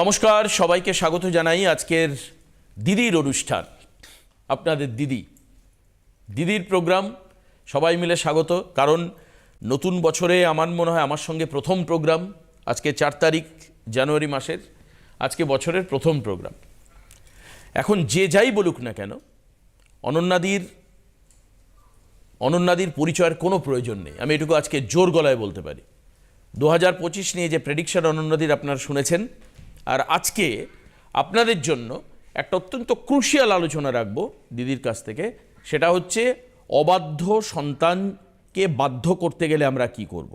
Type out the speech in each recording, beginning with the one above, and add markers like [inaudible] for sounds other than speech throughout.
নমস্কার, সবাইকে স্বাগত জানাই আজকের দিদির অনুষ্ঠান। আপনাদের দিদি। দিদির প্রোগ্রাম সবাই মিলে স্বাগত, কারণ নতুন বছরে আমার মনে হয় আমার সঙ্গে প্রথম প্রোগ্রাম, আজকে চার তারিখ জানুয়ারি মাসের, আজকে বছরের প্রথম প্রোগ্রাম। এখন যে যাই বলুক না কেন, অনন্যাদির অনন্যাদির পরিচয়ের কোনো প্রয়োজন নেই। আমি এটুকু আজকে জোর গলায় বলতে পারি। দু হাজার পঁচিশ নিয়ে যে প্রেডিকশন অনন্যাদির আপনারা শুনেছেন আর আজকে আপনাদের জন্য একটা অত্যন্ত ক্রুশিয়াল আলোচনা রাখব দিদির কাছ থেকে। সেটা হচ্ছে অবাধ্য সন্তানকে বাধ্য করতে গেলে আমরা কি করব।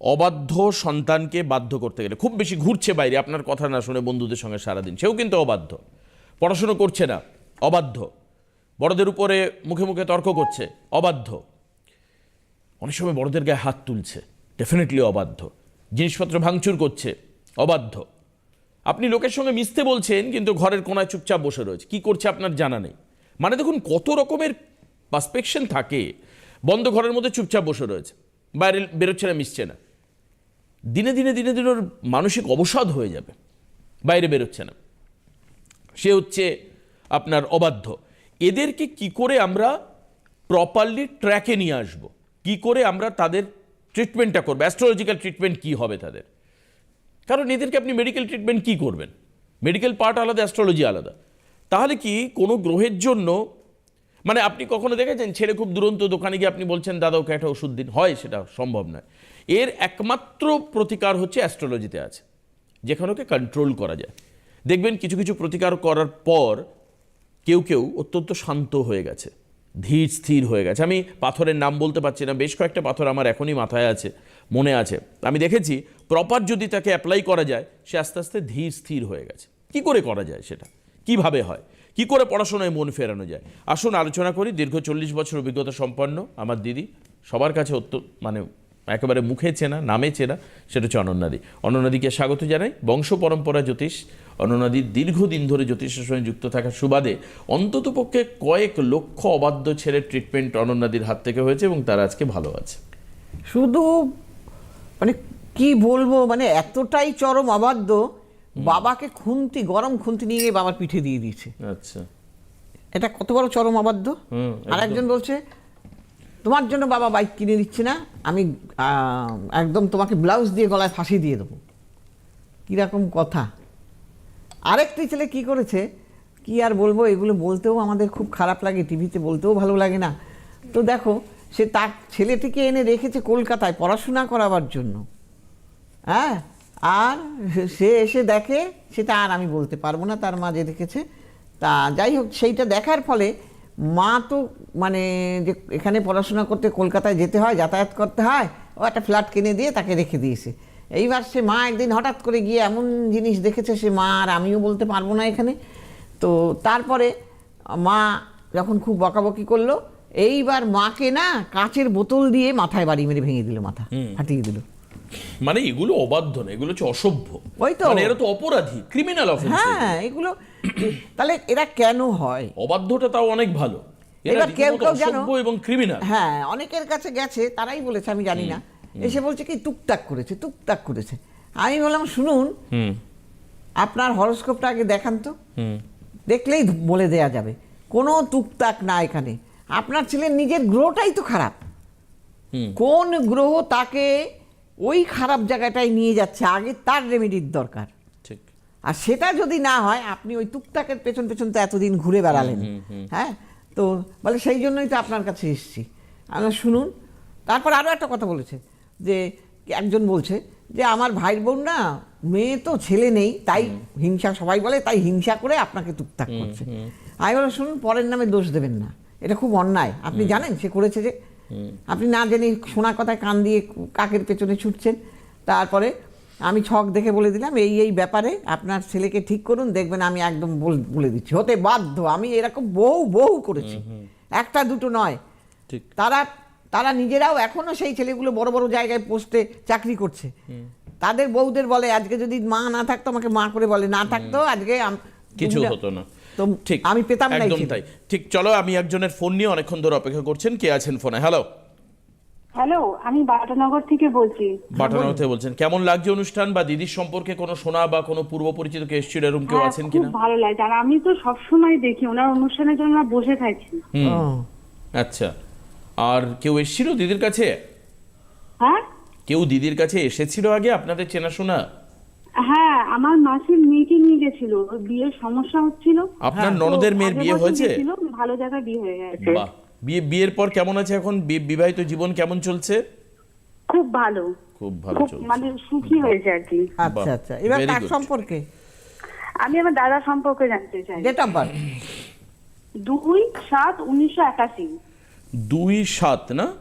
অবাধ্য সন্তানকে বাধ্য করতে গেলে খুব বেশি ঘুরছে বাইরে, আপনার কথা না শুনে বন্ধুদের সঙ্গে সারাদিন। সেও কিন্তু অবাধ্য। পড়াশুনো করছে না, অবাধ্য। বড়দের উপরে মুখে মুখে তর্ক করছে, অবাধ্য। অনেক সময় বড়দের গায়ে হাত তুলছে ডেফিনেটলি অবাধ্য। জিনিসপত্র ভাঙচুর করছে, অবাধ্য। আপনি লোকের সঙ্গে মিশতে বলছেন, কিন্তু ঘরের কোনায় চুপচাপ বসে রয়েছে। কি করছে আপনার জানা নেই। মানে দেখুন, কত রকমের পাসপেকশন থাকে, বন্ধ ঘরের মধ্যে চুপচাপ বসে রয়েছে, বাইরে বেরোচ্ছে না মিশছে না। দিনে দিনে দিনে দিনে ওর মানসিক অবসাদ হয়ে যাবে, বাইরে বেরোচ্ছে না। সে হচ্ছে আপনার অবাধ্য। এদেরকে কি করে আমরা প্রপারলি ট্র্যাকে নিয়ে আসব? কি করে আমরা তাদের ট্রিটমেন্টটা করব? অ্যাস্ট্রোলজিক্যাল ট্রিটমেন্ট কি হবে তাদের? কারণ এদেরকে আপনি মেডিকেল ট্রিটমেন্ট কি করবেন? মেডিকেল পার্ট আলাদা অ্যাস্ট্রোলজি আলাদা। তাহলে কি কোনো গ্রহের জন্য মানে আপনি কখনো দেখেছেন ছেলে খুব দুরন্ত দোকানে গিয়ে আপনি বলছেন, দাদা, ওকে একটা ওষুধ দিন। হয় সেটা সম্ভব নয়। এর একমাত্র প্রতিকার হচ্ছে অ্যাস্ট্রোলজিতে আছে, যেখানে ওকে কন্ট্রোল করা যায়। দেখবেন কিছু কিছু প্রতিকার করার পর কেউ কেউ অত্যন্ত শান্ত হয়ে গেছে, ধীর স্থির হয়ে গেছে। আমি পাথরের নাম বলতে পারছি না, বেশ কয়েকটা পাথর আমার এখনই মাথায় আছে, মনে আছে। আমি দেখেছি প্রপার যদি তাকে অ্যাপ্লাই করা যায়, সে আস্তে আস্তে ধীর স্থির হয়ে গেছে। কি করে করা যায় সেটা? কীভাবে হয়? কি করে পড়াশোনায় মন ফেরানো যায়? আসুন আলোচনা করি, দীর্ঘ চল্লিশ বছর অভিজ্ঞতা সম্পন্ন, আমার দিদি, সবার কাছে অত্য মানে একেবারে মুখে চেনা, নামে চেনা, সেটা হচ্ছে অনন্যাদি অনন্যাদিকে স্বাগত জানাই। বংশ পরম্পরা জ্যোতিষ অনন্যাদির দীর্ঘদিন ধরে জ্যোতিষের সঙ্গে যুক্ত থাকার সুবাদে অন্ততপক্ষে কয়েক লক্ষ অবাধ্য ছেলের ট্রিটমেন্ট অনন্যাদির হাত থেকে হয়েছে এবং তারা আজকে ভালো আছে। শুধু মানে কি বলব? মানে এতটাই চরম অবাধ্য। বাবাকে খুন্তি গরম খুন্তি নিয়ে গিয়ে বাবার পিঠে দিয়ে দিয়েছে। আচ্ছা। এটা কত বড় চরম অবাধ্য? আর একজন বলছে তোমার জন্য বাবা বাইক কিনে দিচ্ছে না আমি একদম তোমাকে ব্লাউজ দিয়ে গলায় ফাঁসি দিয়ে দেবো। কীরকম কথা। আরেকটি ছেলে কি করেছে? কি আর বলব? এগুলো বলতেও আমাদের খুব খারাপ লাগে টিভিতে বলতেও ভালো লাগে না। তো দেখো সে তার ছেলেটিকে এনে রেখেছে কলকাতায় পড়াশোনা করাবার জন্য। হ্যাঁ? আর সে এসে দেখে সেটা আর আমি বলতে পারব না তার মা যে দেখেছে তা যাই হোক সেইটা দেখার ফলে মা তো মানে যে এখানে পড়াশোনা করতে কলকাতায় যেতে হয় যাতায়াত করতে হয় ও একটা ফ্ল্যাট কিনে দিয়ে তাকে রেখে দিয়েছে। এইবার সে মা একদিন হঠাৎ করে গিয়ে এমন জিনিস দেখেছে সে মা আর আমিও বলতে পারব না এখানে। তো তারপরে মা যখন খুব বকাবকি করল এইবার মাকে না কাচের বোতল দিয়ে মাথায় বাড়ি মেরে ভেঙে দিল মাথা ফাটিয়ে দিল। মানে এগুলো অবাধ্য না এগুলো হচ্ছে অসভ্য। ওই তো। মানে এরা তো অপরাধী ক্রিমিনাল অফেন্স হ্যাঁ এগুলো তাহলে এরা কেন হয়? অবাধ্যটা তাও অনেক ভালো। এরা কেউ কেউ জানো- এবং ক্রিমিনাল হ্যাঁ অনেকের কাছে গেছে তারাই বলেছে আমি জানি না। এসে বলছে কি টুকটাক করেছে টুকটাক করেছে। আমি বললাম শুনুন আপনার হরস্কোপটা আগে দেখান তো। হুম। দেখলেই বলে দেয়া যাবে। কোনো টুকটাক না এখানে। আপনার ছেলের নিজের গ্রহটাই তো খারাপ। কোন গ্রহ তাকে ওই খারাপ জায়গাটায় নিয়ে যাচ্ছে আগে তার রেমেডির দরকার। ঠিক। আর সেটা যদি না হয় আপনি ওই টুকটাকের পেছন পেছন তো এতদিন ঘুরে বেড়ালেন। হ্যাঁ? তো বলে সেই জন্যই তো আপনার কাছে এসেছি। আমরা শুনুন তারপর আরও একটা কথা বলেছে যে একজন বলছে যে আমার ভাইয়ের বোন না মেয়ে তো ছেলে নেই তাই হিংসা সবাই বলে তাই হিংসা করে আপনাকে টুকটাক করছে। আমি বলে শুনুন পরের নামে দোষ দেবেন না। এটা খুব অন্যায়। আপনি জানেন সে করেছে যে আপনি না জেনে শোনা কথায় কান দিয়ে কাকের পেছনে ছুটছেন। তারপরে আমি ছক দেখে বলে দিলাম এই এই ব্যাপারে আপনার ছেলেকে ঠিক করুন দেখবেন আমি একদম বলে দিচ্ছি। হতে বাধ্য আমি এরকম বহু বহু করেছি। একটা দুটো নয়। তারা তারা নিজেরাও এখনও সেই ছেলেগুলো বড় বড় জায়গায় পোস্টে চাকরি করছে। তাদের বউদের বলে আজকে যদি মা না থাকতো আমাকে মা করে বলে। না থাকতো আজকে কিছু হতো না। তো ঠিক আমি পেতাম না একদম তাই। ঠিক চলো আমি একজনের ফোন নিয়ে অনেকক্ষণ ধরে অপেক্ষা করছেন। কে আছেন ফোনে হ্যালো হ্যালো আমি বাটানগর থেকে বলছি। বাটানগর থেকে বলছেন। কেমন লাগছে অনুষ্ঠান বা দিদির সম্পর্কে কোনো শোনা বা কোনো পূর্ব পরিচিত কে এসেছিল এরকম কেউ হ্যাঁ, আছেন খুব কিনা? ভালো লাগে। আর আমি তো সবসময় দেখি ওনার অনুষ্ঠানের জন্য আমরা বসে থাকি। আচ্ছা। আর কেউ এসেছিল দিদির কাছে? হ্যাঁ? কেউ দিদির কাছে এসেছিল আগে আপনাদের চেনাশোনা? হ্যাঁ আমার মাসির মেয়েকে নিয়ে গেছিল। বিয়ের সমস্যা হচ্ছিল। আপনার হ্যাঁ। ননদের মেয়ের বিয়ে হয়েছে? ভালো জায়গায় বিয়ে হয়ে গেছে। বাহ। বিয়ে বিয়ের পর কেমন আছে এখন? বিবাহিত জীবন কেমন চলছে? খুব ভালো। খুব ভালো চলছে। মানে সুখী হয়েছে আর কি। আচ্ছা আচ্ছা। এবার কার সম্পর্কে? আমি আমার দাদা সম্পর্কে জানতে চাই। ডেট অফ বার্থ দুই সাত উনিশশো একাশি। দুই সাত না?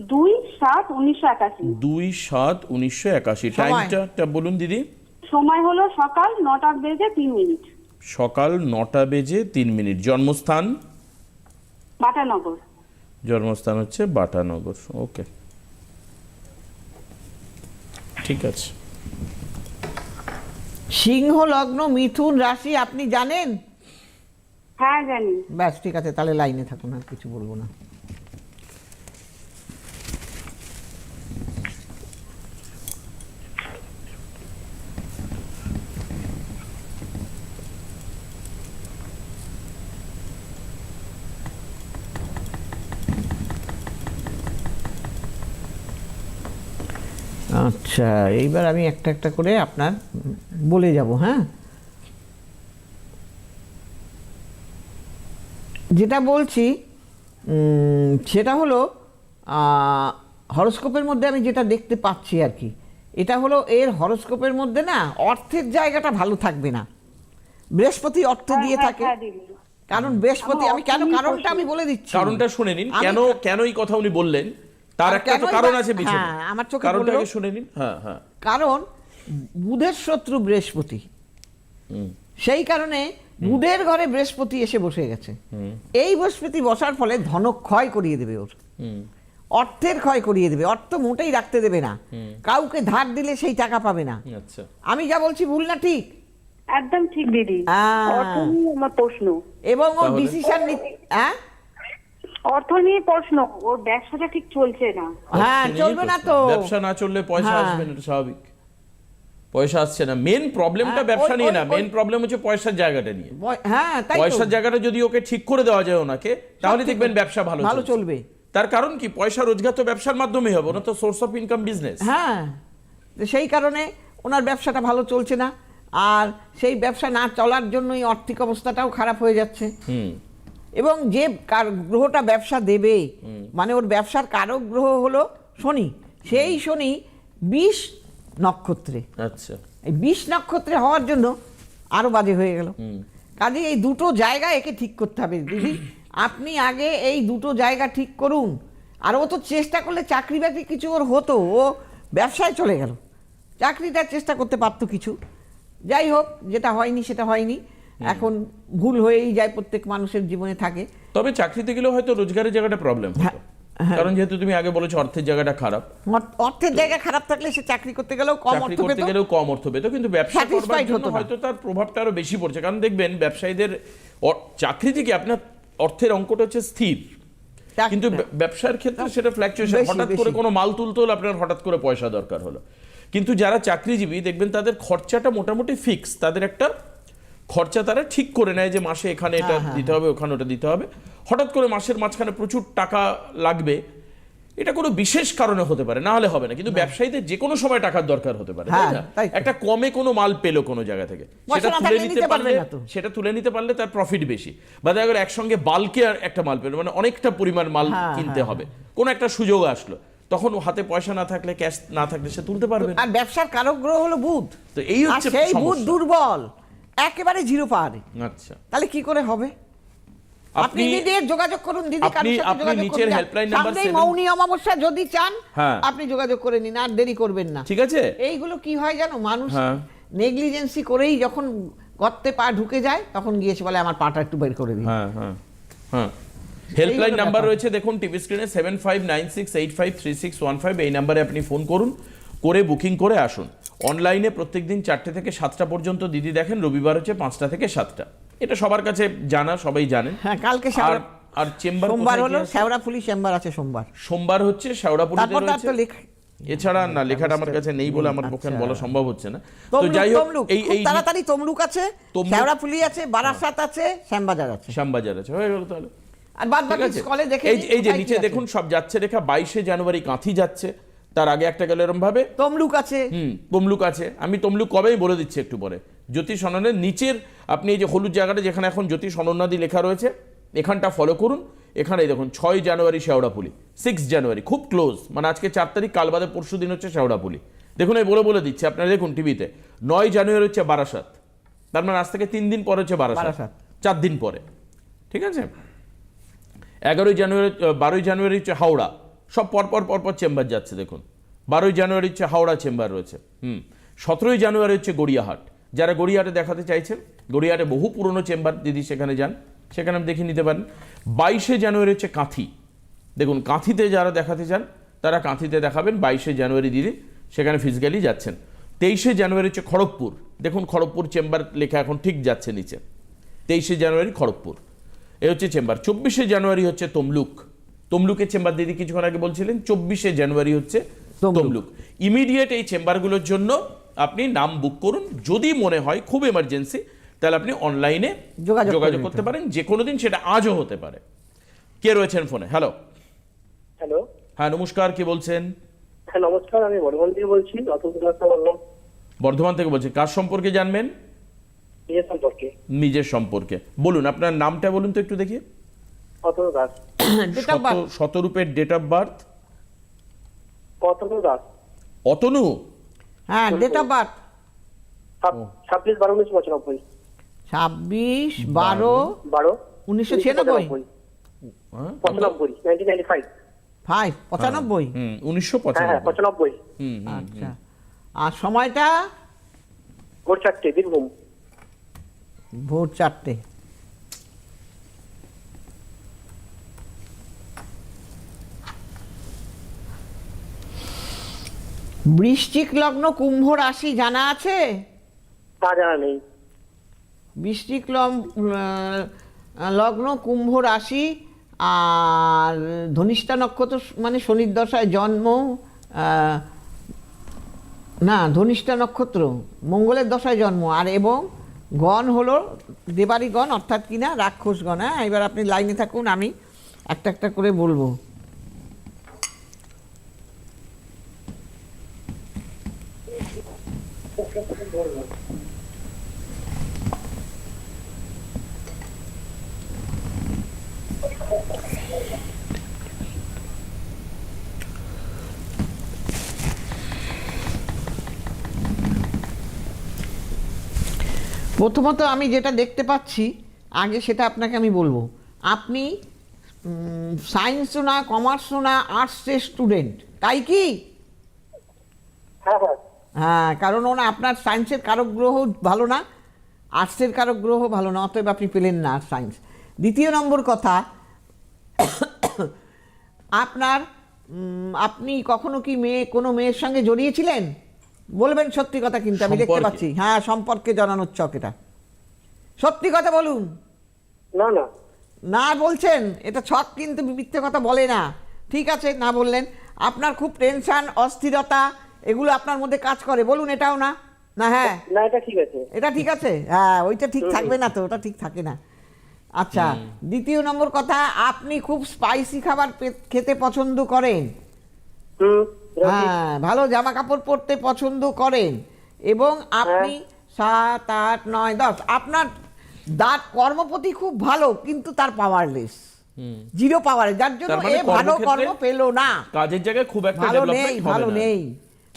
দুই সাত উনিশশো একাশি। দুই সাত উনিশশো একাশি? টাইমটা বলুন দিদি। সময় হলো সকাল নটা বেজে তিন মিনিট। সকাল নটা বেজে তিন মিনিট। জন্মস্থান? বাটানগর। জন্মস্থান হচ্ছে বাটানগর। ওকে। ঠিক আছে। সিংহ লগ্ন মিথুন রাশি আপনি জানেন? হ্যাঁ জানি। ব্যাস ঠিক আছে তাহলে লাইনে থাকুন আর কিছু বলব না। আচ্ছা এইবার আমি একটা একটা করে আপনার বলে যাব হ্যাঁ? যেটা বলছি সেটা হলো হরস্কোপের মধ্যে আমি যেটা দেখতে পাচ্ছি আর কি এটা হলো এর হরস্কোপের মধ্যে না অর্থের জায়গাটা ভালো থাকবে না। বৃহস্পতি অর্থ হ্যাঁ, দিয়ে হ্যাঁ, থাকে। হ্যাঁ, কারণ বৃহস্পতি আমি কেন কারণটা আমি বলে দিচ্ছি। কারণটা শুনে নিন কেন কেন এই কথা উনি বললেন? তার একটা তো কারণ আছে পিছনে। হ্যাঁ, আমার চোখে কারণটা আগে শুনে নিন। হ্যাঁ হ্যাঁ। কারণ বুধের শত্রু বৃহস্পতি। সেই কারণে বুধের ঘরে বৃহস্পতি এসে বসে গেছে। এই বৃহস্পতি বসার ফলে ধনক্ষয় করিয়ে দেবে ওর। অর্থের ক্ষয় করিয়ে দেবে। অর্থ মোটেই রাখতে দেবে না। কাউকে ধার দিলে সেই টাকা পাবে না। আচ্ছা। আমি যা বলছি ভুল না ঠিক? একদম ঠিক দিদি। আমার প্রশ্ন। এবং ও? ডিসিশন হ্যাঁ? অর্থ নিয়ে প্রশ্ন ওর ব্যবসাটা ঠিক চলছে না। হ্যাঁ চলবে না তো। ব্যবসা না চললে পয়সা হ্যাঁ। আসবে না স্বাভাবিক। পয়সা আসছে না। মেন প্রবলেমটা হ্যাঁ, ব্যবসা নিয়ে না। মেন প্রবলেম হচ্ছে পয়সার জায়গাটা নিয়ে। হ্যাঁ পয়সার জায়গাটা যদি ওকে ঠিক করে দেওয়া যায় ওনাকে তাহলে দেখবেন ব্যবসা ভালো ভালো চলবে। তার কারণ কি? পয়সা রোজগার তো ব্যবসার মাধ্যমেই হবে ওনা তো সোর্স অফ ইনকাম বিজনেস হ্যাঁ সেই কারণে ওনার ব্যবসাটা ভালো চলছে না। আর সেই ব্যবসা না চলার জন্যই আর্থিক অবস্থাটাও খারাপ হয়ে যাচ্ছে। হুম। এবং যে কার- গ্রহটা ব্যবসা দেবে মানে ওর ব্যবসার কারক গ্রহ হলো শনি। সেই শনি বিষ নক্ষত্রে। আচ্ছা। এই বিষ নক্ষত্রে হওয়ার জন্য আরও বাজে হয়ে গেল। কাজে এই দুটো জায়গা একে ঠিক করতে হবে। দিদি আপনি আগে এই দুটো জায়গা ঠিক করুন। আর ও তো চেষ্টা করলে চাকরি বাকরি কিছু ওর হতো ও ব্যবসায় চলে গেল। চাকরিটার চেষ্টা করতে পারতো কিছু। যাই হোক যেটা হয়নি সেটা হয়নি। এখন ভুল হয়েই যায় প্রত্যেক মানুষের জীবনে থাকে। তবে চাকরিতে গেলেও হয়তো রোজগারের জায়গাটা প্রবলেম হ্যাঁ, হ্যাঁ। কারণ যেহেতু তুমি আগে বলেছ অর্থের জায়গাটা খারাপ। অর্থের জায়গা খারাপ থাকলে সে চাকরি করতে গেলেও কম অর্থ পেত। গেলেও কম অর্থ পেত কিন্তু ব্যবসা করবার জন্য হয়তো তার প্রভাবটা আরও বেশি পড়ছে। কারণ দেখবেন ব্যবসায়ীদের চাকরি থেকে আপনার অর্থের অঙ্কটা হচ্ছে স্থির। কিন্তু ব্যবসার ক্ষেত্রে সেটা ফ্ল্যাকচুয়েশন হঠাৎ করে কোনো মাল তুলতে হলে আপনার হঠাৎ করে পয়সা দরকার হলো। কিন্তু যারা চাকরিজীবী দেখবেন তাদের খরচাটা মোটামুটি ফিক্স তাদের একটা খরচা তারা ঠিক করে নেয় যে মাসে এখানে এটা হ্যাঁ, হ্যাঁ, দিতে হবে ওখানে ওটা দিতে হবে। হঠাৎ করে মাসের মাঝখানে প্রচুর টাকা লাগবে। এটা কোনো বিশেষ কারণে হতে পারে না হলে হবে না। কিন্তু ব্যবসায়ীদের যে কোনো সময় টাকার দরকার হতে পারে তাই হ্যাঁ, না? একটা কমে কোনো মাল পেল কোনো জায়গা থেকে। সেটা তুলে নিতে পারলে সেটা তুলে নিতে পারলে তার প্রফিট বেশি। বা দেখা গেলো একসঙ্গে বালকে আর একটা মাল পেল মানে অনেকটা পরিমাণ মাল কিনতে হবে। কোনো একটা সুযোগ আসলো। তখন হাতে পয়সা না থাকলে ক্যাশ না থাকলে সে তুলতে পারবে আর ব্যবসার কারক গ্রহ হলো বুধ। তো এই হচ্ছে সেই বুধ দুর্বল। একেবারে জিরো পাহাড়ে আচ্ছা। তাহলে কি করে হবে? আপনি আপনি যোগাযোগ করুন দিদি কারোর সাথে আপনি যোগাযোগ নিচের helpline number সামনেই seven- অমাবস্যা যদি চান হ্যাঁ। আপনি যোগাযোগ করে নিন আর দেরি করবেন না। ঠিক আছে? এইগুলো কি হয় জানো? মানুষ হ্যাঁ। নেগলিজেন্সি করেই যখন গর্তে পা ঢুকে যায় তখন গিয়েছে বলে আমার পাটা একটু বের করে দিন। হ্যাঁ হ্যাঁ হ্যাঁ। হেল্পলাইন হলো নাম্বার রয়েছে দেখুন টিভি স্ক্রিনে seven five nine six eight five three six one five এই নাম্বারে আপনি ফোন করুন করে বুকিং করে আসুন। অনলাইনে প্রত্যেক দিন চারটে থেকে সাতটা পর্যন্ত দিদি দেখেন রবিবার হচ্ছে পাঁচটা থেকে সাতটা। এটা সবার কাছে জানা সবাই জানেন। হ্যাঁ কালকে আর আর চেম্বার সোমবার হলো শেওড়াফুলি চেম্বার আছে সোমবার। সোমবার হচ্ছে শেওড়াপুরিতে তারপর তার রয়েছে। তো লেখা এছাড়া না লেখাটা আমার কাছে নেই বলে আমার পক্ষে আচ্ছা। বলা সম্ভব হচ্ছে না। তো যাই হোক এই এই তাড়াতাড়ি তমলুক আছে শেওড়াফুলি আছে বারাসাত আছে শ্যামবাজার আছে। শ্যামবাজার আছে হয়ে গেল তাহলে। আর বাদ বাকি স্কলে দেখে এই যে নিচে দেখুন সব যাচ্ছে রেখা বাইশে জানুয়ারি কাঁথি যাচ্ছে। তার আগে একটা গেল এরম ভাবে? তমলুক আছে। হুম তমলুক আছে। আমি তমলুক কবেই বলে দিচ্ছি একটু পরে। জ্যোতিষ সননের নিচের আপনি এই যে হলুদ জায়গাটা যেখানে এখন জ্যোতিষ সনন্নাদি লেখা রয়েছে এখানটা ফলো করুন। এখানে দেখুন ছয় জানুয়ারি শেওড়াপুলি সিক্স জানুয়ারি খুব ক্লোজ মানে আজকে চার তারিখ কাল বাদে পরশু দিন হচ্ছে শেওড়াপুলি। দেখুন এই বলে বলে দিচ্ছি আপনারা দেখুন টিভিতে নয় জানুয়ারি হচ্ছে বারাসাত। তার মানে আজ থেকে তিন দিন পরে হচ্ছে বারাসাত। চার দিন পরে। ঠিক আছে? এগারোই জানুয়ারি বারোই জানুয়ারি হচ্ছে হাওড়া। সব পরপর পরপর চেম্বার যাচ্ছে, দেখুন। বারোই জানুয়ারি হচ্ছে হাওড়া চেম্বার রয়েছে, হুম। সতেরোই জানুয়ারি হচ্ছে গড়িয়াহাট। যারা গড়িয়াহাটে দেখাতে চাইছেন, গড়িয়াহাটে বহু পুরনো চেম্বার দিদি সেখানে যান, সেখানে দেখিয়ে নিতে পারেন। বাইশে জানুয়ারি হচ্ছে কাঁথি। দেখুন, কাঁথিতে যারা দেখাতে চান, তারা কাঁথিতে দেখাবেন, বাইশে জানুয়ারি দিদি সেখানে ফিজিক্যালি যাচ্ছেন। তেইশে জানুয়ারি হচ্ছে খড়গপুর। দেখুন, খড়গপুর চেম্বার লেখা এখন ঠিক যাচ্ছে নিচে। তেইশে জানুয়ারি খড়গপুর। এ হচ্ছে চেম্বার। চব্বিশে জানুয়ারি হচ্ছে তমলুক। তমলুকের চেম্বার দিদি কিছুক্ষণ আগে বলছিলেন চব্বিশে জানুয়ারি হচ্ছে তমলুক। ইমিডিয়েট এই চেম্বারগুলোর জন্য আপনি নাম বুক করুন। যদি মনে হয় খুব এমার্জেন্সি তাহলে আপনি অনলাইনে যোগাযোগ করতে পারেন। যে কোনো দিন সেটা আজও হতে পারে। কে রয়েছেন ফোনে হ্যালো হ্যালো হ্যাঁ নমস্কার। কে বলছেন? হ্যাঁ নমস্কার। আমি বর্ধমান থেকে বলছি বর্ধমান থেকে বলছি। কার সম্পর্কে জানবেন? বিয়ে সম্পর্কে। নিজের সম্পর্কে। বলুন আপনার নামটা বলুন তো একটু দেখি Atul Das. [coughs] শতরূপের date of birth Atul Das. Atanu? হ্যাঁ ডেট অফ বার্থ ছাব্বিশ বারো উনিশশো পঁচানব্বই। ছাব্বিশ বারো বারো। উনিশশো ছিয়ানব্বই। হ্যাঁ? পঁচানব্বই। নাইনটিন নাইনটি ফাইভ ফাইভ পঁচানব্বই হুম উনিশশো হ্যাঁ হ্যাঁ পঁচানব্বই। আচ্ছা। আর সময়টা? ভোর চারটে বীরভূম। ভোর চারটে। বৃশ্চিক লগ্ন কুম্ভ রাশি জানা আছে? তা জানা নেই। বৃশ্চিক লগ্ন কুম্ভ রাশি আর ধনিষ্ঠা নক্ষত্র মানে শনির দশায় জন্ম না ধনিষ্ঠা নক্ষত্র মঙ্গলের দশায় জন্ম আর এবং গণ হলো দেবারি গণ অর্থাৎ কিনা রাক্ষস গণ হ্যাঁ এবার আপনি লাইনে থাকুন আমি একটা একটা করে বলব। প্রথমত আমি যেটা দেখতে পাচ্ছি, আগে সেটা আপনাকে আমি বলব। আপনি সায়েন্সও না কমার্সও না আর্টসের স্টুডেন্ট তাই কি? হ্যাঁ। হ্যাঁ কারণ ওনা আপনার সায়েন্সের কারক গ্রহ ভালো না আর্টসের কারক গ্রহ ভালো না অতএব আপনি পেলেন না সায়েন্স দ্বিতীয় নম্বর কথা আপনার আপনি কখনো কি মেয়ে কোনো মেয়ের সঙ্গে জড়িয়েছিলেন? বলবেন সত্যি কথা কিন্তু আমি দেখতে পাচ্ছি। হ্যাঁ সম্পর্কে জানানোর চক এটা। সত্যি কথা বলুন। না না। না বলছেন? এটা ছক কিন্তু মিথ্যে কথা বলে না। ঠিক আছে না বললেন। আপনার খুব টেনশন অস্থিরতা এগুলো আপনার মধ্যে কাজ করে। বলুন এটাও না? না হ্যাঁ? না এটা ঠিক আছে। এটা ঠিক আছে? হ্যাঁ ওইটা ঠিক থাকবে না তো ওটা ঠিক থাকে না। আচ্ছা দ্বিতীয় নম্বর কথা আপনি খুব স্পাইসি খাবার খেতে পছন্দ করেন। হ্যাঁ ভালো জামা কাপড় পরতে পছন্দ করেন। এবং আপনি সাত আট নয় দশ আপনার দাঁত কর্মপতি খুব ভালো কিন্তু তার পাওয়ারলেস জিরো পাওয়ারে যার জন্য মানে এ ভালো কর্ম পেল না। কাজের জায়গায় খুব একটা ভালো নেই, ভালো নেই।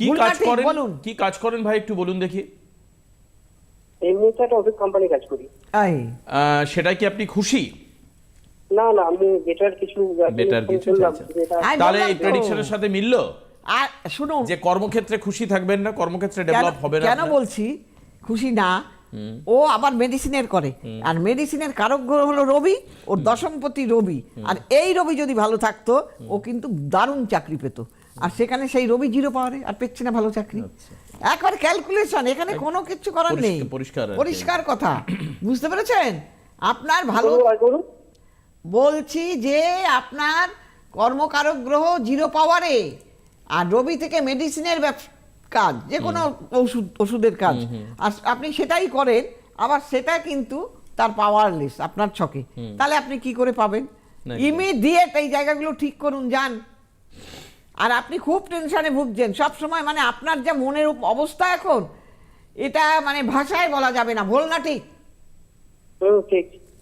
কি কাজ করেন? বলুন। কি কাজ করেন ভাই? একটু বলুন দেখি। এমনিতে একটা অফিস কোম্পানি কাজ করি। আহ, সেটাই কি আপনি খুশি? না না আমি বেটার কিছু Better কিছু। যেটা আমি তাহলে এই প্রেডিকশনের সাথে মিললো? আর শুনুন। যে কর্মক্ষেত্রে খুশি থাকবেন না কর্মক্ষেত্রে ডেভেলপ হবে না কেন বলছি? খুশি না। ও আবার মেডিসিনের করে। আর মেডিসিনের কারক গ্রহ হলো রবি ওর দশমপতি রবি। আর এই রবি যদি ভালো থাকতো ও কিন্তু দারুণ চাকরি পেত। আর সেখানে সেই রবি জিরো পাওয়ারে আর পেচ্ছে না ভালো চাকরি। একবার ক্যালকুলেশন এখানে কোনো কিছু করার নেই। পরিষ্কার- কথা। বুঝতে পেরেছেন? আপনার ভালো বলছি যে আপনার কর্মকারক গ্রহ জিরো পাওয়ারে আর রবি থেকে মেডিসিনের ব্যবস- কাজ যে কোনো ওষুধ ওষুধের কাজ। আর আপনি সেটাই করেন আবার সেটা কিন্তু তার পাওয়ারলেস আপনার ছকে। তাহলে আপনি কি করে পাবেন? ইমিডিয়েট এই জায়গাগুলো ঠিক করুন যান। আর আপনি খুব টেনশনে ভুগছেন। সব সময় মানে আপনার যা মনের অবস্থা এখন এটা মানে ভাষায় বলা যাবে না ভুল না ঠিক?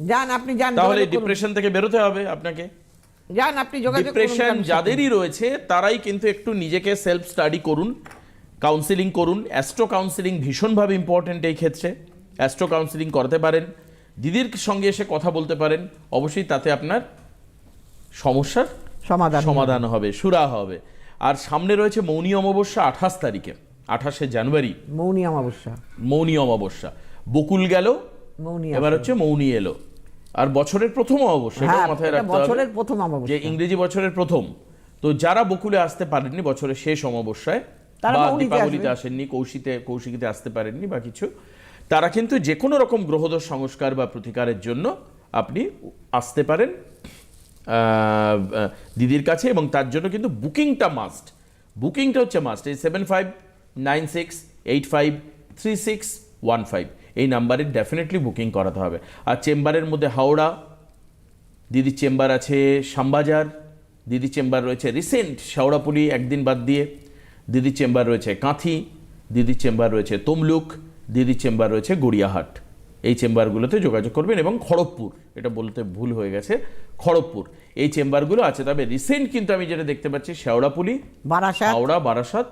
যান আপনি যান তাহলে ডিপ্রেশন থেকে বেরোতে হবে আপনাকে। যান আপনি যোগাযোগ করুন ডিপ্রেশন যাদেরই রয়েছে তারাই কিন্তু একটু নিজেকে সেলফ স্টাডি করুন কাউন্সিলিং করুন। অ্যাস্ট্রো কাউন্সিলিং ভীষণভাবে ইম্পর্টেন্ট এই ক্ষেত্রে। অ্যাস্ট্রো কাউন্সিলিং করতে পারেন। দিদির সঙ্গে এসে কথা বলতে পারেন। অবশ্যই তাতে আপনার সমস্যার সমাধান সমাধান হবে সুরা হবে। আর সামনে রয়েছে মৌনী অমাবস্যা আঠাশ তারিখে আঠাশে জানুয়ারি। মৌনী অমাবস্যা। মৌনী অমাবস্যা। বকুল গেল মৌনী এবার। হচ্ছে মৌনী এলো। আর বছরের প্রথম অমাবস্যা হ্যাঁ মাথায় রাখতে বছরের প্রথম যে ইংরেজি বছরের প্রথম। তো যারা বকুলে আসতে পারেননি বছরের শেষ অমাবস্যায় তারা বা দীপাবলিতে। আসেননি কৌশিতে কৌশিকীতে আসতে পারেননি বা কিছু তারা কিন্তু যে কোনো রকম গ্রহদোষ সংস্কার বা প্রতিকারের জন্য আপনি আসতে পারেন। দিদির কাছে এবং তার জন্য কিন্তু বুকিংটা মাস্ট বুকিংটা হচ্ছে মাস্ট এই seven five nine six eight five three six one five এই নাম্বারে ডেফিনেটলি বুকিং করাতে হবে। আর চেম্বারের মধ্যে হাওড়া, দিদির চেম্বার আছে শ্যামবাজার, দিদির চেম্বার রয়েছে রিসেন্ট শেওড়াপুলি একদিন বাদ দিয়ে। দিদির চেম্বার রয়েছে কাঁথি, দিদির চেম্বার রয়েছে তমলুক, দিদির চেম্বার রয়েছে গড়িয়াহাট। এই চেম্বারগুলোতে যোগাযোগ করবেন এবং খড়গপুর এটা বলতে ভুল হয়ে গেছে খড়গপুর এই চেম্বারগুলো আছে। তবে রিসেন্ট কিন্তু আমি যেটা দেখতে পাচ্ছি শেওড়াপুলি বারাসাত হাওড়া বারাসাত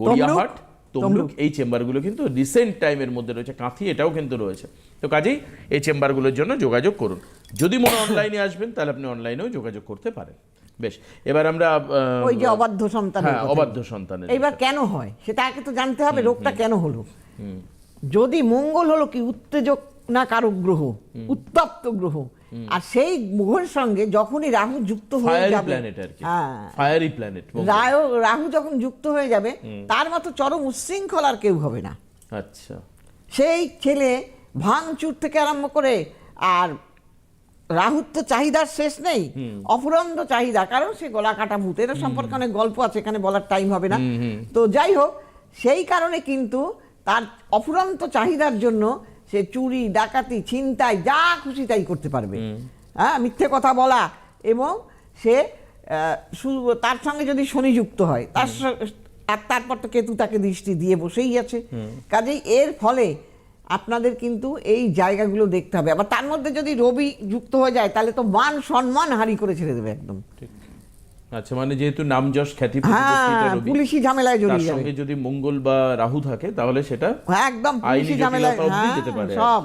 গড়িয়াহাট তমলুক। এই চেম্বারগুলো কিন্তু রিসেন্ট টাইমের মধ্যে রয়েছে কাঁথি এটাও কিন্তু রয়েছে। তো কাজেই এই চেম্বারগুলোর জন্য যোগাযোগ করুন। যদি মনে অনলাইনে আসবেন তাহলে আপনি অনলাইনেও যোগাযোগ করতে পারেন। বেশ এবার আমরা ওই যে অবাধ্য সন্তান হ্যাঁ অবাধ্য সন্তানের এইবার কেন হয়? সেটা আগে তো জানতে হবে রোগটা কেন হলো? যদি মঙ্গল হলো কি উত্তেজক না কারক গ্রহ উত্তপ্ত গ্রহ। আর সেই গ্রহের সঙ্গে যখনই রাহু যুক্ত হয়ে যাবে কি। হ্যাঁ। ফায়ারি প্ল্যানেট রাহু যখন যুক্ত হয়ে যাবে তার মতো চরম উচ্ছৃঙ্খল আর কেউ হবে না। আচ্ছা। সেই ছেলে ভাঙচুর থেকে আরম্ভ করে আর রাহুর তো চাহিদার শেষ নেই অফুরন্ত চাহিদা কারণ সে গলা কাটা ভূত। এর সম্পর্কে অনেক গল্প আছে এখানে বলার টাইম হবে না। তো যাই হোক সেই কারণে কিন্তু তার অফুরন্ত চাহিদার জন্য সে চুরি ডাকাতি ছিনতাই যা খুশি তাই করতে পারবে। হ্যাঁ মিথ্যে কথা বলা এবং সে তার সঙ্গে যদি শনি যুক্ত হয় তার আর তারপর তো কেতু তাকে দৃষ্টি দিয়ে বসেই আছে। কাজেই এর ফলে আপনাদের কিন্তু এই জায়গাগুলো দেখতে হবে। আবার তার মধ্যে যদি রবি যুক্ত হয়ে যায় তাহলে তো মান সম্মান হারি করে ছেড়ে দেবে একদম। আচ্ছা মানে যেহেতু নাম যশ খ্যাতি হ্যাঁ পুলিশি ঝামেলায় জড়িয়ে যাবে সঙ্গে যদি মঙ্গল বা রাহু থাকে তাহলে সেটা হ্যাঁ, একদম পুলিশি ঝামেলায় হ্যাঁ, যেতে পারে। সব।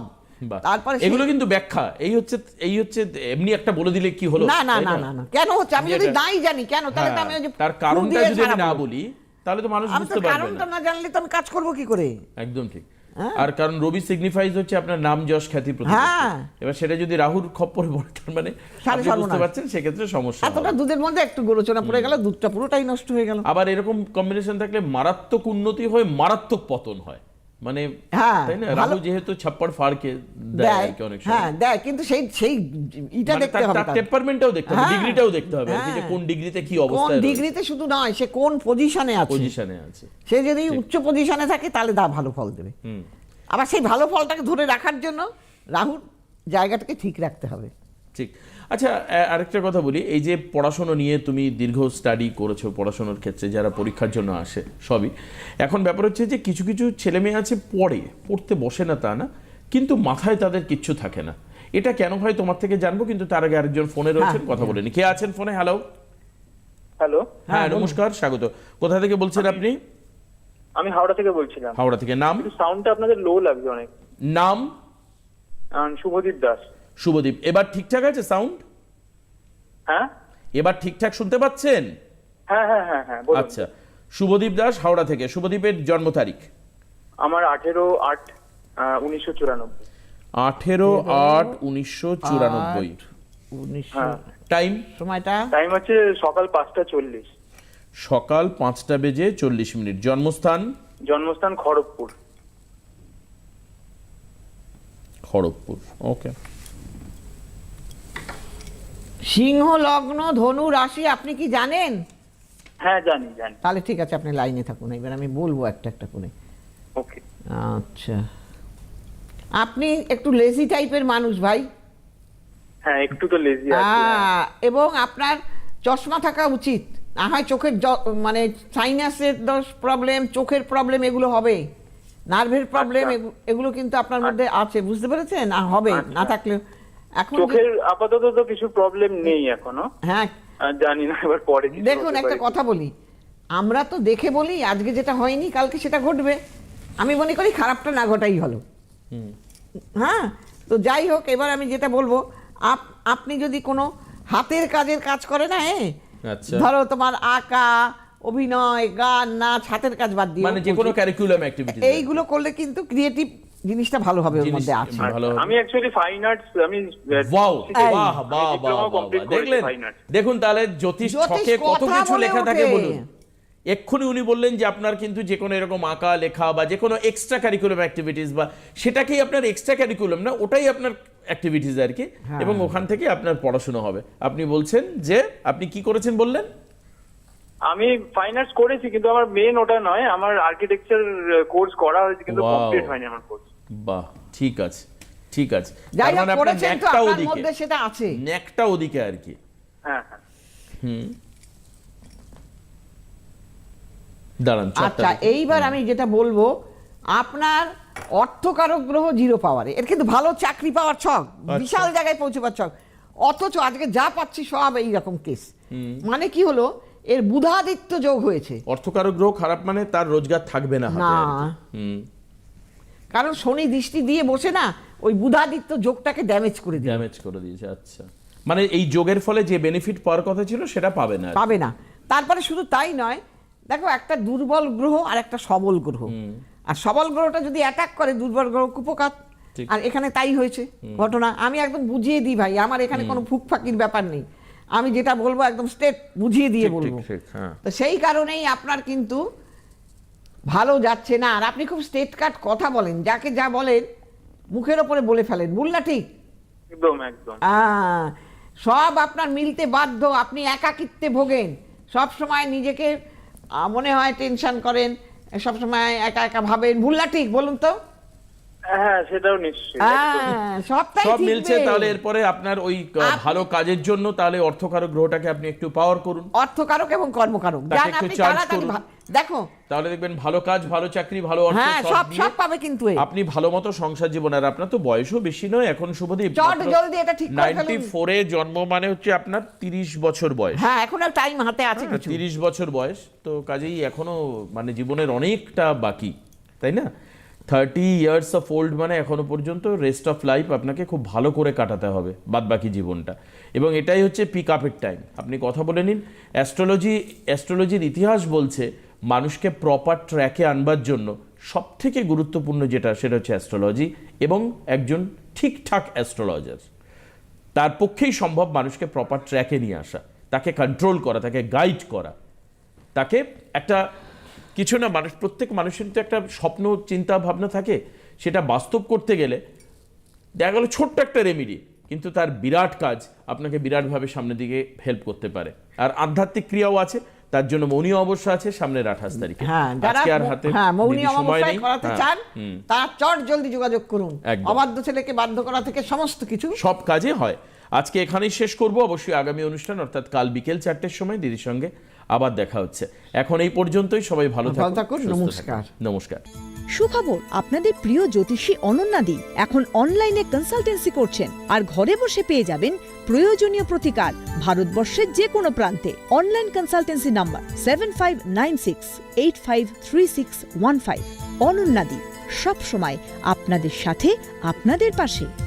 তারপরে এগুলো কিন্তু ব্যাখ্যা। এই হচ্ছে এই হচ্ছে এমনি একটা বলে দিলে কি হলো? না না না না? না কেন হচ্ছে? আমি যদি নাই জানি কেন? তাহলে তো আমি তার কারণটা যদি না বলি তাহলে তো মানুষ বুঝতে পারবে কারণটা না না জানলে তো আমি কাজ করব কি করে? একদম ঠিক। আর কারণ রবি সিগনিফাইজ হচ্ছে আপনার নাম যশ খ্যাতি। হ্যাঁ। এবার সেটা যদি রাহুর খপ্পরে পড়ে তার মানে আপনি বুঝতে পারছেন পারছেন সেক্ষেত্রে সমস্যা এতটা দুধের মধ্যে একটু গোলচনা পড়ে গেল দুধটা পুরোটাই নষ্ট হয়ে গেল। আবার এরকম কম্বিনেশন থাকলে মারাত্মক উন্নতি হয় মারাত্মক পতন হয়। মানে হ্যাঁ, রাহু যেহেতু ছাপ্পাড় ফাড়কে দেয় হ্যাঁ দেয় কিন্তু সেই সেই মানে দেখতে হবে তার তার। টেম্পারমেন্টটাও দেখতে হবে হ্যাঁ। ডিগ্রিটাও দেখতে হবে যে হ্যাঁ। কোন ডিগ্রিতে কি কোন ডিগ্রিতে শুধু নয় সে কোন পজিশনে আছে। পজিশনে আছে। সে যদি উচ্চ পজিশনে থাকে তাহলে দা ভালো ফল দেবে। আবার সেই ভালো ফলটাকে ধরে রাখার জন্য রাহুর জায়গাটাকে ঠিক রাখতে হবে। ঠিক। আচ্ছা আরেকটা কথা বলি। এই যে পড়াশোনা নিয়ে তুমি দীর্ঘ স্টাডি করেছ পড়াশোনার ক্ষেত্রে যারা পরীক্ষার জন্য আসে সবই। এখন ব্যাপার হচ্ছে যে কিছু কিছু ছেলে মেয়ে আছে পড়ে পড়তে বসে না তা না কিন্তু মাথায় তাদের কিচ্ছু থাকে না। এটা কেন হয় তোমার থেকে জানব কিন্তু তার আগে আরেকজন ফোনে রয়েছেন কথা বলে নি কে আছেন ফোনে? হ্যালো হ্যালো হ্যাঁ নমস্কার স্বাগত। কোথা থেকে বলছেন আপনি? আমি হাওড়া থেকে বলছিলাম। হাওড়া থেকে। নাম? সাউন্ডটা আপনাদের লো লাগছে অনেক। নাম? শুভদীপ দাস। শুভদীপ এবার ঠিকঠাক আছে সাউন্ড হ্যাঁ? এবার ঠিকঠাক শুনতে পাচ্ছেন? হ্যাঁ হ্যাঁ হ্যাঁ হ্যাঁ আচ্ছা শুভদীপ দাস হাওড়া থেকে। শুভদীপের জন্ম তারিখ? আমার আঠেরো আট উনিশশো চুরানব্বই। আঠেরো আট উনিশশো চুরানব্বই। হ্যাঁ। টাইম সময়টা? টাইম হচ্ছে সকাল পাঁচটা চল্লিশ। সকাল পাঁচটা বেজে চল্লিশ মিনিট। জন্মস্থান? জন্মস্থান খড়গপুর। খড়গপুর ওকে। সিংহ লগ্ন ধনু রাশি আপনি কি জানেন? হ্যাঁ জানি জানি। তাহলে ঠিক আছে আপনি লাইনে থাকুন। এবার আমি বলব একটা একটা করে। ওকে। আচ্ছা। আপনি একটু লেজি টাইপের মানুষ ভাই। হ্যাঁ একটু তো লেজি এবং আপনার চশমা থাকা উচিত। না হয় চোখের মানে সাইনাসের দোষ প্রবলেম চোখের প্রবলেম এগুলো হবে। নার্ভের প্রবলেম আচ্ছা। এগুলো কিন্তু আপনার মধ্যে আছে বুঝতে পেরেছেন? না হবে না আচ্ছা। থাকলে এখন চোখের আপাতত তো কিছু প্রবলেম নেই এখনও। হ্যাঁ। জানি না এবার পরে দেখুন একটা কথা বলি। আমরা তো দেখে বলি আজকে যেটা হয়নি কালকে সেটা ঘটবে। আমি মনে করি খারাপটা না ঘটাই ভালো। হ্যাঁ? তো যাই হোক এবার আমি যেটা বলব আপ- আপনি যদি কোনো হাতের কাজের কাজ করে না হ্যাঁ? আচ্ছা। ধরো তোমার আঁকা অভিনয় গান নাচ হাতের কাজ বাদ দিয়ে মানে যে কোনো ক্যারিকুলাম অ্যাক্টিভিটি এইগুলো করলে কিন্তু ক্রিয়েটিভ জিনিসটা ভালো হবে ওর মধ্যে আছে। আমি অ্যাকচুয়ালি ফাইন আর্টস আমি ওয়াও বাহ বাহ বাহ বাহ, দেখলেন? দেখুন তাহলে জ্যোতিষ ছকে কত কিছু লেখা থাকে বলুন। এক্ষুনি উনি বললেন যে আপনার কিন্তু যে কোনো এরকম আঁকা লেখা বা যে কোনো এক্সট্রা ক্যারিকুলাম অ্যাক্টিভিটিস বা সেটাকেই আপনার এক্সট্রা ক্যারিকুলাম না ওটাই আপনার অ্যাক্টিভিটিস আর কি। হ্যাঁ। এবং ওখান থেকে আপনার পড়াশোনা হবে। আপনি বলছেন যে আপনি কি করেছেন বললেন? আমি ফাইন আর্টস করেছি কিন্তু আমার মেন ওটা নয় আমার আর্কিটেকচার কোর্স করা হয়েছে কিন্তু কমপ্লিট হয়নি আমার কোর্স বাহ ঠিক আছে ঠিক আছে। যাই হোক মানে করেছেন তো আপনার মধ্যে সেটা আছে। ন্যাকটা ওদিকে আর কি। হ্যাঁ হ্যাঁ। হুম। দাঁড়ান আচ্ছা এইবার আমি যেটা বলব আপনার অর্থকারক গ্রহ জিরো পাওয়ারে এর কিন্তু ভালো চাকরি পাওয়ার ছক আচ্ছা। বিশাল জায়গায় পৌঁছবার ছক। অথচ আজকে যা পাচ্ছি সব এইরকম কেস। মানে কি হলো এর বুধাদিত্য যোগ হয়েছে। অর্থকারক গ্রহ খারাপ মানে তার রোজগার থাকবে না। হুম। কারণ শনি দৃষ্টি দিয়ে বসে না ওই বুধাদিত্য যোগটাকে ড্যামেজ করে দিল। ড্যামেজ করে দিয়েছে আচ্ছা। মানে এই যোগের ফলে যে বেনিফিট পাওয়ার কথা ছিল সেটা পাবে না পাবে না। তারপরে শুধু তাই নয় দেখো একটা দুর্বল গ্রহ আর একটা সবল গ্রহ। আর সবল গ্রহটা যদি অ্যাটাক করে দুর্বল গ্রহ কুপকাত। আর এখানে তাই হয়েছে ঘটনা। আমি একদম বুঝিয়ে দিই ভাই আমার এখানে কোনো ফুক ফাকির ব্যাপার নেই। আমি যেটা বলব একদম স্টেট বুঝিয়ে দিয়ে বলব। হ্যাঁ। তো সেই কারণেই আপনার কিন্তু ভালো যাচ্ছে না। আর আপনি খুব স্টেট কাট কথা বলেন যাকে যা বলেন মুখের ওপরে বলে ফেলেন ভুল না ঠিক? একদম একদম। সব আপনার মিলতে বাধ্য আপনি একাকিত্বে ভোগেন। সব সময় নিজেকে মনে হয় টেনশন করেন সব সময় একা একা ভাবেন ভুল না ঠিক বলুন তো? হ্যাঁ সেটাও নিশ্চয়ই। হ্যাঁ, সবটাই সব মিলছে তাহলে এরপরে আপনার ওই ভালো কাজের জন্য তাহলে অর্থকারক গ্রহটাকে আপনি একটু পাওয়ার করুন। অর্থকারক এবং কর্মকারক। যান একটু আপনি তাড়াতাড়ি করুন। দেখো। তাহলে দেখবেন ভালো কাজ ভালো চাকরি ভালো অর্থ হ্যাঁ সব সব পাবে কিন্তু আপনি ভালো মতো সংসার জীবন আর আপনার তো বয়সও বেশি নয় এখন শুভদীপ চট জলদি এটা ঠিক করে ফেলুন। ফোরে জন্ম মানে হচ্ছে আপনার তিরিশ বছর বয়স। হ্যাঁ এখন আর টাইম হাতে আছে কিছু। তিরিশ বছর বয়স তো কাজেই এখনও মানে জীবনের অনেকটা বাকি তাই না? থার্টি ইয়ার্স অফ ওল্ড মানে এখনও পর্যন্ত রেস্ট অফ লাইফ আপনাকে খুব ভালো করে কাটাতে হবে বাদ বাকি জীবনটা। এবং এটাই হচ্ছে পিক আপের টাইম আপনি কথা বলে নিন অ্যাস্ট্রোলজি অ্যাস্ট্রোলজির ইতিহাস বলছে মানুষকে প্রপার ট্র্যাকে আনবার জন্য সব থেকে গুরুত্বপূর্ণ যেটা সেটা হচ্ছে অ্যাস্ট্রোলজি এবং একজন ঠিকঠাক অ্যাস্ট্রোলজার তার পক্ষেই সম্ভব মানুষকে প্রপার ট্র্যাকে নিয়ে আসা, তাকে কন্ট্রোল করা, তাকে গাইড করা। তাকে একটা কিছু না মানুষ প্রত্যেক মানুষের তো একটা স্বপ্ন চিন্তা ভাবনা থাকে। সেটা বাস্তব করতে গেলে দেখা গেল ছোট্ট একটা রেমিডি কিন্তু তার বিরাট কাজ আপনাকে বিরাটভাবে সামনের দিকে হেল্প করতে পারে। আর আধ্যাত্মিক ক্রিয়াও আছে তার জন্য মৌনী অবশ্য আছে সামনের আঠাশ তারিখে। হ্যাঁ আজকে আর হাতে হ্যাঁ মৌনী অমাবস্যায় করাতে হ্যাঁ, চান। তারা চট জলদি যোগাযোগ করুন। অবাধ্য ছেলেকে বাধ্য করা থেকে সমস্ত কিছু। সব কাজে হয়। আজকে এখানেই শেষ করব। অবশ্যই আগামী অনুষ্ঠান অর্থাৎ কাল বিকেল চারটের সময় দিদির সঙ্গে আবার দেখা হচ্ছে। এখন এই পর্যন্তই সবাই ভালো থাকুন। নমস্কার। নমস্কার। সুখবর আপনাদের প্রিয় জ্যোতিষী অনন্যাদি এখন অনলাইনে কনসালটেন্সি করছেন আর ঘরে বসে পেয়ে যাবেন প্রয়োজনীয় প্রতিকার ভারতবর্ষের যে কোনো প্রান্তে online consultancy number seven five nine six eight five three six one five অনন্যাদি সবসময় আপনাদের সাথে আপনাদের পাশে।